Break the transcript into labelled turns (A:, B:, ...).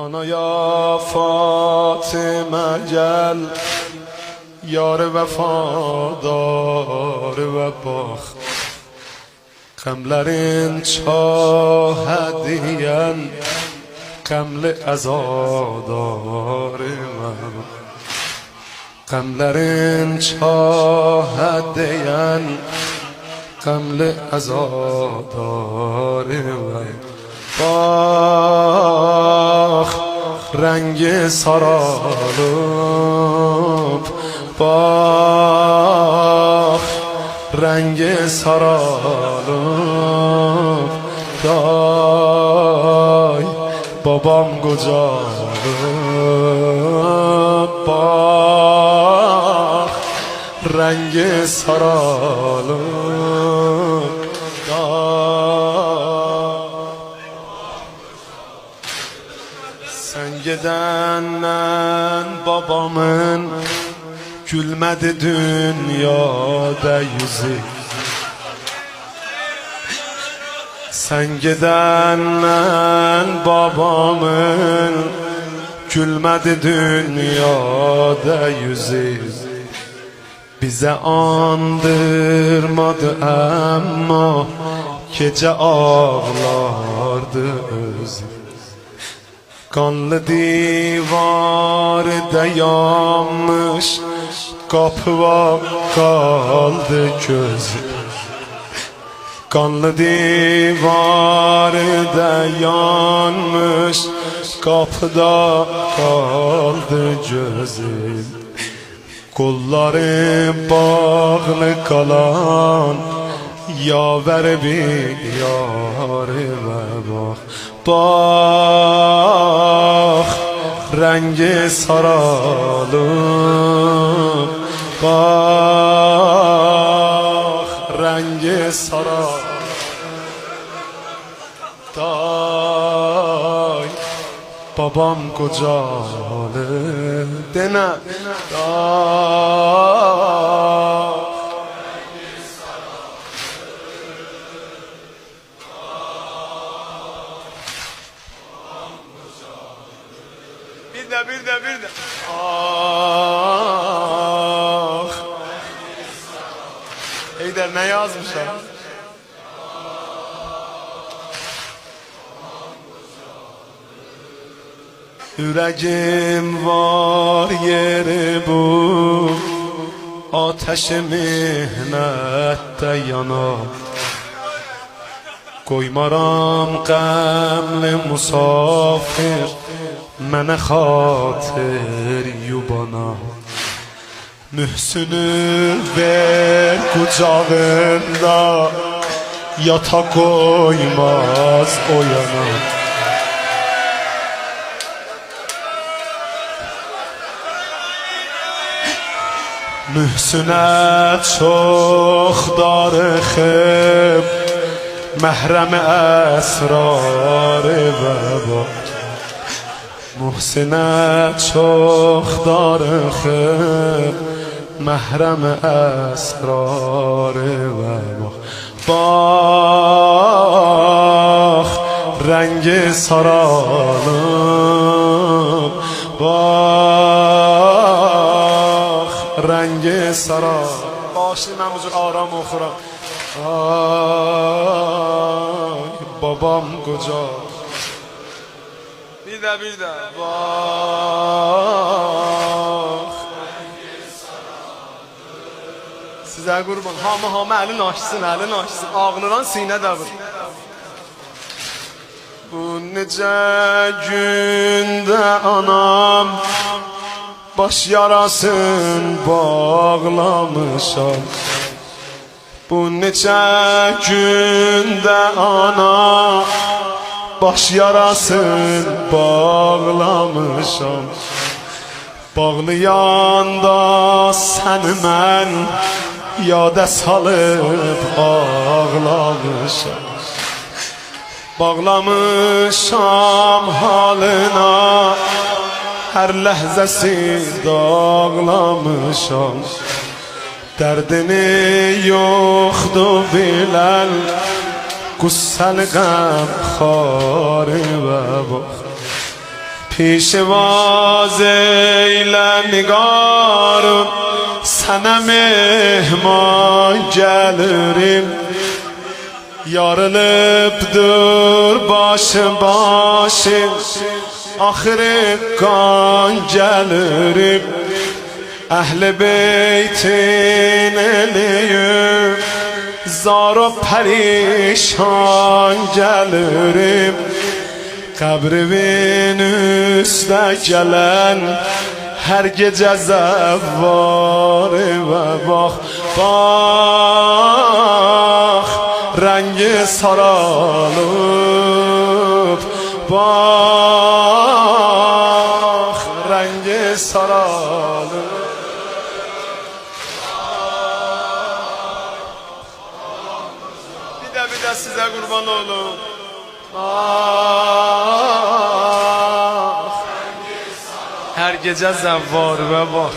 A: آنا یا فاطمه جل یار وفادار و باخ قملرین چا هدیان قمل ازادار من. قملرین چا هدیان قمل ازادار من. Bax Rəngi saralıb Bax Rəngi saralıb Day Babam qocalıb Bax Rəngi saralıb gidenden babamın Gülmedi dünyada yüzü. Sen gidenden babamın Gülmedi dünyada yüzü. Bize andırmadı ama Gece ağlardı özü Kanlı divarda yanmış Kapı var kaldı gözü. Kanlı divarda yanmış Kapıda kaldı gözüm Kolları bağlı kalan Yaver bir yâre ve bak Bak rengi saralım Bak rengi saralım Day Babam kocalı Bir de bir de bir de. Ah. Eyder ne yazmışlar? Yüreğim var yeri bu Ateş mihnette yanar Koymaram qəmli musafir من خاطر یو بنا محسن و قجاغم دا یا تا قویماز قویانا محسن چخ دار خب محرم اسرار و محسنت شخدار خب محرم اسرار و باخ رنگ سرال باخ. رنگ سرال باشی من آرام و خورم بابام کجا؟ Qoca Bir də bax Sizə qurban. Hamı hamı əlin açsın əlin açsın. Ağlıran sinə də vur. Bu necə gündə anam Baş yarasın bağlamışam. Bu neçə gündə ana Baş yarasın bağlamışam. Bağlayanda səni mən Yada salıb ağlamışam. Bağlamışam halına Hər ləhzəsi dağlamışam. Dərdini yoxdur bilən Qüssəli qəm xarı və bax پیشواز ایل نگارم سنه مهمان گلریم Yarılıp dur başım başım Ahire kan gelirim Ehl-i beytin eliyim Zar o perişan gelirim. Kabrimin üstüne gelen her gece zevvar ve bak bak rengi sarılıp bak bir de size kurban olun Ah. Her gece zevvar ve bak